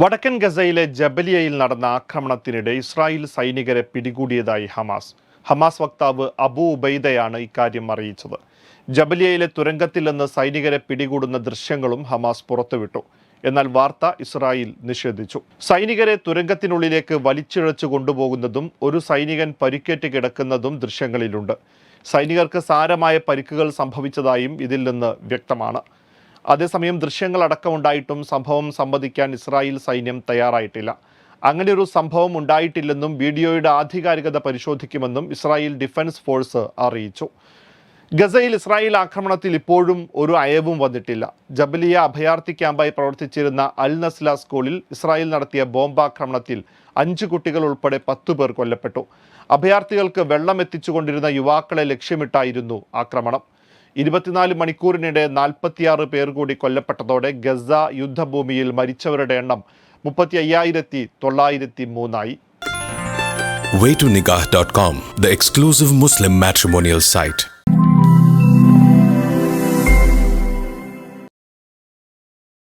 വടക്കൻ ഗസയിലെ ജബലിയയിൽ നടന്ന ആക്രമണത്തിനിടെ ഇസ്രായേൽ സൈനികരെ പിടികൂടിയതായി ഹമാസ്. ഹമാസ് വക്താവ് അബു ഉബൈദയാണ് ഇക്കാര്യം അറിയിച്ചത്. ജബലിയയിലെ തുരങ്കത്തിൽ നിന്ന് സൈനികരെ പിടികൂടുന്ന ദൃശ്യങ്ങളും ഹമാസ് പുറത്തുവിട്ടു. എന്നാൽ വാർത്ത ഇസ്രായേൽ നിഷേധിച്ചു. സൈനികരെ തുരങ്കത്തിനുള്ളിലേക്ക് വലിച്ചിഴച്ചു കൊണ്ടുപോകുന്നതും ഒരു സൈനികൻ പരിക്കേറ്റ് കിടക്കുന്നതും ദൃശ്യങ്ങളിലുണ്ട്. സൈനികർക്ക് സാരമായ പരിക്കുകൾ സംഭവിച്ചതായും ഇതിൽ നിന്ന് വ്യക്തമാണ്. അതേസമയം ദൃശ്യങ്ങൾ അടക്കമുണ്ടായിട്ടും സംഭവം സംവദിക്കാൻ ഇസ്രായേൽ സൈന്യം തയ്യാറായിട്ടില്ല. അങ്ങനെ ഒരു സംഭവം ഉണ്ടായിട്ടില്ലെന്നും വീഡിയോയുടെ ആധികാരികത പരിശോധിക്കുമെന്നും ഇസ്രായേൽ ഡിഫൻസ് ഫോഴ്സ് അറിയിച്ചു. ഗസയിൽ ഇസ്രായേൽ ആക്രമണത്തിൽ ഇപ്പോഴും ഒരു അയവും വന്നിട്ടില്ല. ജബലിയ അഭയാർത്ഥി ക്യാമ്പായി പ്രവർത്തിച്ചിരുന്ന അൽ നസ്ല സ്കൂളിൽ ഇസ്രായേൽ നടത്തിയ ബോംബാക്രമണത്തിൽ അഞ്ച് കുട്ടികൾ ഉൾപ്പെടെ പത്തു പേർ കൊല്ലപ്പെട്ടു. അഭയാർത്ഥികൾക്ക് വെള്ളം എത്തിച്ചുകൊണ്ടിരുന്ന യുവാക്കളെ ലക്ഷ്യമിട്ടായിരുന്നു ആക്രമണം. ഇരുപത്തിനാല് മണിക്കൂറിനിടെ നാൽപ്പത്തിയാറ് പേർ കൂടി കൊല്ലപ്പെട്ടതോടെ ഗസ യുദ്ധഭൂമിയിൽ മരിച്ചവരുടെ എണ്ണം മുപ്പത്തി അയ്യായിരത്തി തൊള്ളായിരത്തി മൂന്നായി way to nikah.com, the exclusive Muslim matrimonial site.